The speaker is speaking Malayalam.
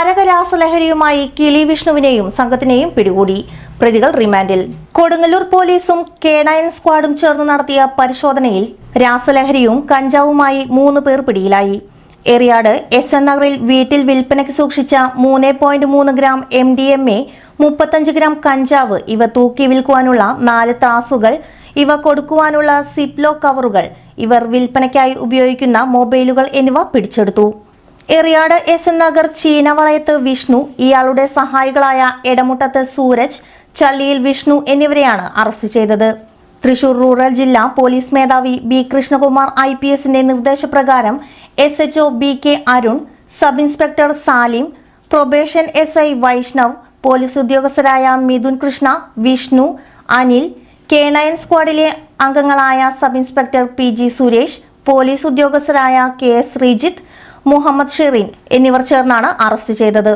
രാസലഹരിയുമായി കിളി വിഷ്ണുവിനെയും സംഘത്തിനെയും പിടികൂടി. പ്രതികൾ റിമാൻഡിൽ. കൊടുങ്ങല്ലൂർ പോലീസും കെ നയൻ സ്ക്വാഡും ചേർന്ന് നടത്തിയ പരിശോധനയിൽ രാസലഹരിയും കഞ്ചാവുമായി മൂന്ന് പേർ പിടിയിലായി. എറിയാട് എസ് എൻ നഗറിൽ വീട്ടിൽ വിൽപ്പനയ്ക്ക് സൂക്ഷിച്ച മൂന്ന് പോയിന്റ് മൂന്ന് gram M D M A മുപ്പത്തഞ്ച് ഗ്രാം കഞ്ചാവ് ഇവ തൂക്കി വിൽക്കുവാനുള്ള നാല് ത്രാസുകൾ ഇവ കൊടുക്കുവാനുള്ള സിപ്ലോ കവറുകൾ ഇവർ വിൽപ്പനയ്ക്കായി ഉപയോഗിക്കുന്ന മൊബൈലുകൾ എന്നിവ പിടിച്ചെടുത്തു. എറിയാട് എസ് നഗർ ചീനവളയത്ത് വിഷ്ണു ഇയാളുടെ സഹായികളായ എടമുട്ടത്ത് സൂരജ് ചള്ളിയിൽ വിഷ്ണു എന്നിവരെയാണ് അറസ്റ്റ് ചെയ്തത്. തൃശൂർ റൂറൽ ജില്ലാ പോലീസ് മേധാവി ബി കൃഷ്ണകുമാർ ഐ പി എസിന്റെ നിർദ്ദേശപ്രകാരം S H O B K Arun sub inspector Salim probation S I Vaishnav police ഉദ്യോഗസ്ഥരായ Mithun Krishna Vishnu Anil K nine സ്ക്വാഡിലെ അംഗങ്ങളായ sub inspector P G Suresh police ഉദ്യോഗസ്ഥരായ K S Sreejith Muhammad Shereen എന്നിവർ ചേർന്നാണ് അറസ്റ്റ് ചെയ്തത്.